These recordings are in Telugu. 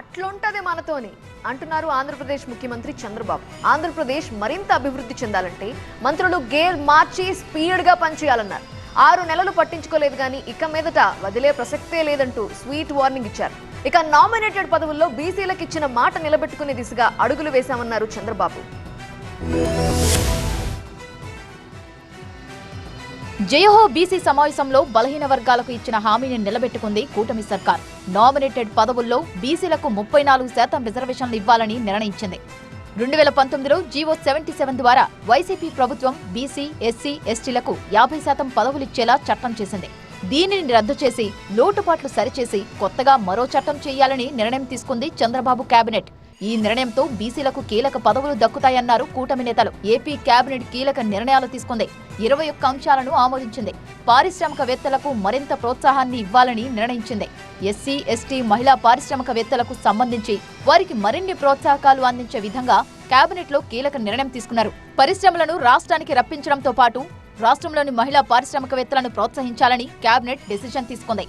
అట్లుంటది మనతోని అంటున్నారు ఆంధ్రప్రదేశ్ ముఖ్యమంత్రి చంద్రబాబు. ఆంధ్రప్రదేశ్ మరింత అభివృద్ధి చెందాలంటే మంత్రులు గేర్ మార్చి స్పీడ్గా పనిచేయాలన్నారు. ఆరు నెలలు పట్టించుకోలేదు కానీ ఇక మీదట వదిలే ప్రసక్తే లేదంటూ స్వీట్ వార్నింగ్ ఇచ్చారు. ఇక నామినేటెడ్ పదవుల్లో బీసీలకు ఇచ్చిన మాట నిలబెట్టుకునే దిశగా అడుగులు వేశామన్నారు చంద్రబాబు. జయహో బీసీ సమావేశంలో బలహీన వర్గాలకు ఇచ్చిన హామీని నిలబెట్టుకుంది కూటమి సర్కార్. నామినేటెడ్ పదవుల్లో బీసీలకు ముప్పై నాలుగు శాతం రిజర్వేషన్లు ఇవ్వాలని నిర్ణయించింది. రెండు వేల పంతొమ్మిదిలో జీవో సెవెంటీ సెవెన్ ద్వారా వైసీపీ ప్రభుత్వం బీసీ ఎస్సీ ఎస్టీలకు యాభై శాతం పదవులిచ్చేలా చట్టం చేసింది. దీనిని రద్దు చేసి లోటుపాట్లు సరిచేసి కొత్తగా మరో చట్టం చేయాలని నిర్ణయం తీసుకుంది చంద్రబాబు కేబినెట్. ఈ నిర్ణయంతో బీసీలకు కీలక పదవులు దక్కుతాయన్నారు కూటమి నేతలు. ఏపీ కేబినెట్ కీలక నిర్ణయాలు తీసుకుంది. ఇరవై ఒక్క అంశాలను ఆమోదించింది. పారిశ్రామికవేత్తలకు మరింత ప్రోత్సాహాన్ని ఇవ్వాలని నిర్ణయించింది. ఎస్సీ ఎస్టీ మహిళా పారిశ్రామికవేత్తలకు సంబంధించి వారికి మరిన్ని ప్రోత్సాహకాలు అందించే విధంగా కేబినెట్లో కీలక నిర్ణయం తీసుకున్నారు. పరిశ్రమలను రాష్ట్రానికి రప్పించడంతో పాటు రాష్ట్రంలోని మహిళా పారిశ్రామికవేత్తలను ప్రోత్సహించాలని కేబినెట్ డిసిషన్ తీసుకుంది.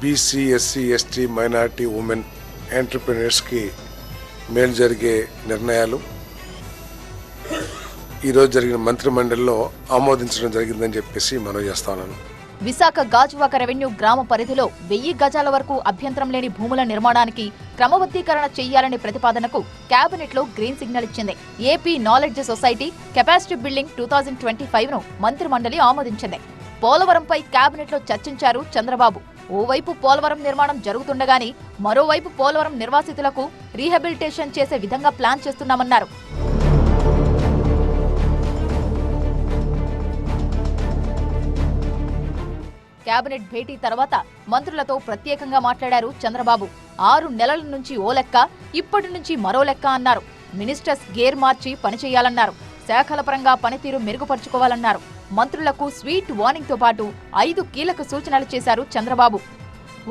BC SC ST minority women ఎంటర్ప్రినర్స్కి మేలు జరిగే నిర్ణయాలు. ఈరోజు జరిగిన మంత్రిమండలిలో ఆమోదించడం జరిగిందని చెప్పేసి మనం చేస్తాను విశాఖ గాజువాక రెవెన్యూ గ్రామ పరిధిలో వెయ్యి గజాల వరకు అభ్యంతరం లేని భూముల నిర్మాణానికి క్రమబద్ధీకరణ చేయాలనే ప్రతిపాదనకు కేబినెట్లో గ్రీన్ సిగ్నల్ ఇచ్చింది. AP knowledge society capacity building two thousand twenty ఫైవ్ను మంత్రిమండలి ఆమోదించింది. పోలవరంపై కేబినెట్లో చర్చించారు చంద్రబాబు. ఓవైపు పోలవరం నిర్మాణం జరుగుతుండగానే మరోవైపు పోలవరం నిర్వాసితులకు రీహబిలిటేషన్ చేసే విధంగా ప్లాన్ చేస్తున్నామన్నారు. కేబినెట్ భేటీ తర్వాత మంత్రులతో ప్రత్యేకంగా మాట్లాడారు చంద్రబాబు. ఆరు నెలల నుంచి ఓ లెక్క ఇప్పటి నుంచి మరో లెక్క అన్నారు. మినిస్టర్స్ గేర్ మార్చి పనిచేయాలన్నారు శాఖల పరంగా పనితీరు మెరుగుపరుచుకోవాలన్నారు. మంత్రులకు స్వీట్ వార్నింగ్తో పాటు ఐదు కీలక సూచనలు చేశారు చంద్రబాబు.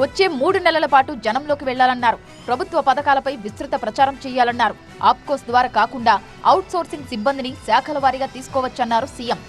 వచ్చే మూడు నెలల పాటు జనంలోకి వెళ్ళాలన్నారు. ప్రభుత్వ పథకాలపై విస్తృత ప్రచారం చేయాలన్నారు. ఆప్కోస్ ద్వారా కాకుండా అవుట్సోర్సింగ్ సిబ్బందిని శాఖల వారీగా తీసుకోవచ్చన్నారు సీఎం.